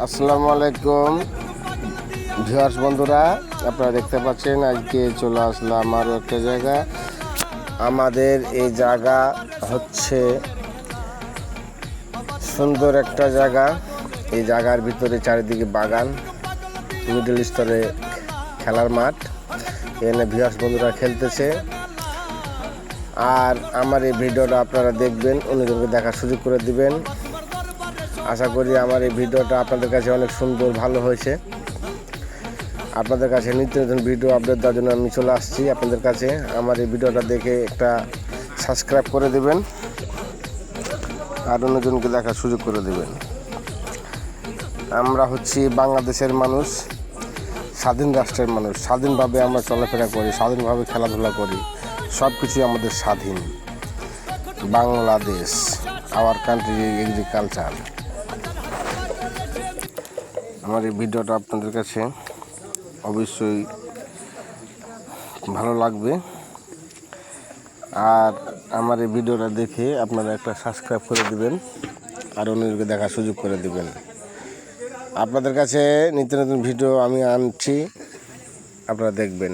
আসসালামু আলাইকুম। ভিউয়ার্স, বন্ধুরা, আপনারা দেখতে পাচ্ছেন, আজকে চলে আসলাম আরও একটা জায়গা। আমাদের এই জায়গা হচ্ছে সুন্দর একটা জায়গা। এই জায়গার ভিতরে চারিদিকে বাগান মিডল স্তরে খেলার মাঠ। এখানে ভিউয়ার্স, বন্ধুরা খেলতেছে। আর আমার এই ভিডিওটা আপনারা দেখবেন, অন্যজনকে দেখার সুযোগ করে দিবেন। আশা করি আমার এই ভিডিওটা আপনাদের কাছে অনেক সুন্দর, ভালো হয়েছে। আপনাদের কাছে নিত্য নতুন ভিডিও আপডেট দেওয়ার জন্য আমি চলে আসছি আপনাদের কাছে। আমার এই ভিডিওটা দেখে একটা সাবস্ক্রাইব করে দেবেন আর অন্যজনকে দেখার সুযোগ করে দেবেন। আমরা হচ্ছি বাংলাদেশের মানুষ, স্বাধীন রাষ্ট্রের মানুষ। স্বাধীনভাবে আমরা চলাফেরা করি, স্বাধীনভাবে খেলাধুলা করি। সব কিছুই আমাদের স্বাধীন। বাংলাদেশ আওয়ার কান্ট্রি এগ্রিকালচার আমার এই ভিডিওটা আপনাদের কাছে অবশ্যই ভালো লাগবে। আর আমার এই ভিডিওটা দেখে আপনারা একটা সাবস্ক্রাইব করে দেবেন আর অন্যদেরকে দেখার সুযোগ করে দেবেন। আপনাদের কাছে নিত্য নতুন ভিডিও আমি আনছি, আপনারা দেখবেন।